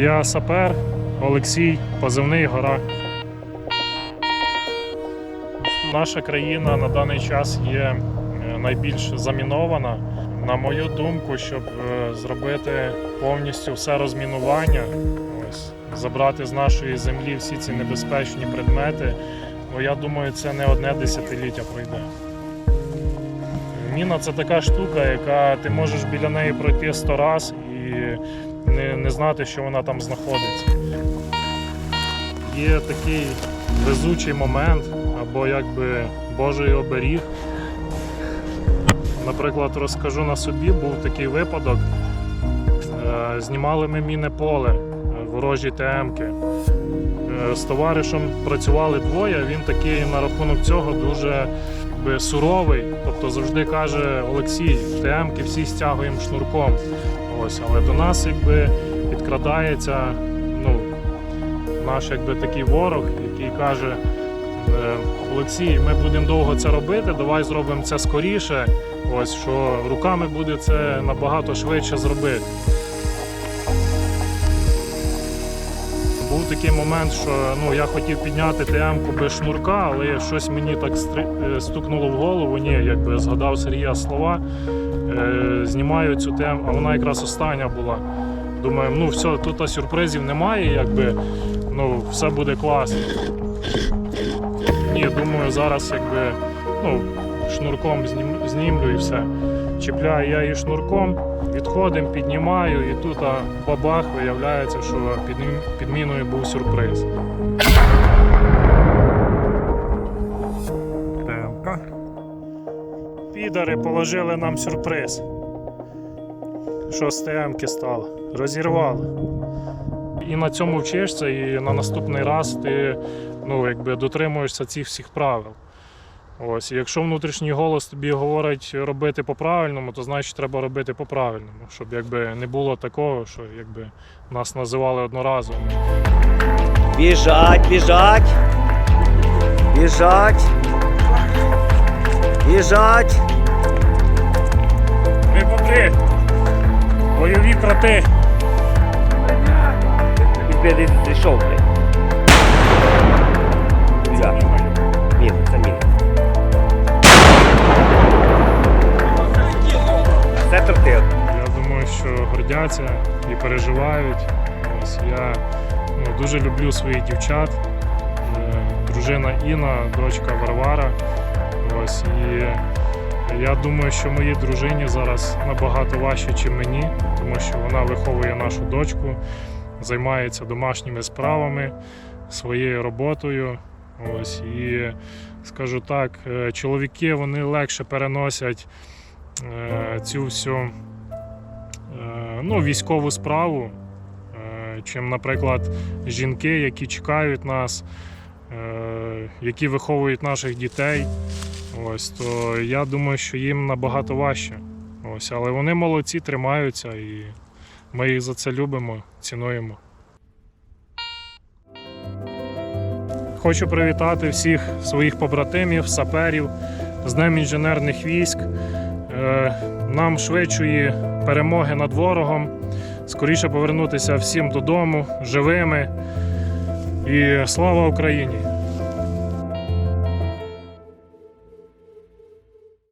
Я сапер Олексій, позивний гора. Наша країна на даний час є е, найбільш замінована. На мою думку, щоб е, зробити повністю все розмінування, ось, забрати з нашої землі всі ці небезпечні предмети, ну я думаю, це не одне десятиліття пройде. Міна це така штука, яка ти можеш біля неї пройти сто раз і не, не знати, що вона там знаходиться. Є такий везучий момент, або якби Божий оберіг. Наприклад, розкажу на собі, був такий випадок. Е, Знімали ми мінне поле, е, ворожі ТМки. Е, З товаришем працювали двоє. Він такий на рахунок цього дуже якби, суровий. Тобто завжди каже Олексій, ТМки всі стягуємо шнурком. Ось, але до нас якби підкрадається ну, наш якби такий ворог, який каже: е, Олексій, ми будемо довго це робити, давай зробимо це скоріше. Ось що руками буде це набагато швидше зробити. Був такий момент, що ну, я хотів підняти ТМ-ку без шнурка, але щось мені так е, стукнуло в голову. Ні, якби згадав Сергія слова. Е, знімаю цю тему, а вона якраз остання була. Думаю, ну все, тут сюрпризів немає, якби ну, все буде класно. Ні, думаю, зараз якби ну, шнурком знім, знімлю і все. Чіпляю я її шнурком, відходимо, піднімаю, і тут бабах виявляється, що під, ним- був сюрприз. Темка. Підари положили нам сюрприз. Що з ТМки стало? Розірвали. І на цьому вчишся, і на наступний раз ти ну, якби дотримуєшся цих всіх правил. Ось, і якщо внутрішній голос тобі говорить робити по-правильному, то значить треба робити по-правильному, щоб якби не було такого, що якби нас називали одноразово. Біжать, біжать. Біжать. Біжать. Ми бобри! Бойові кроти! Він зійшов, блядь. А. Я думаю, що гордяться і переживають. Ось я ну, дуже люблю своїх дівчат. Е, Дружина Інна, дочка Варвара. Ось і я думаю, що моїй дружині зараз набагато важче, ніж мені, тому що вона виховує нашу дочку, займається домашніми справами, своєю роботою. Ось і скажу так, е, чоловіки вони легше переносять цю всю е, ну, військову справу, е, чим, наприклад, жінки, які чекають нас, е, які виховують наших дітей. Ось, то я думаю, що їм набагато важче. Ось, але вони молодці, тримаються і ми їх за це любимо, цінуємо. Хочу привітати всіх своїх побратимів, саперів з Днем інженерних військ. Е, Нам швидшої перемоги над ворогом, скоріше повернутися всім додому живими. І слава Україні!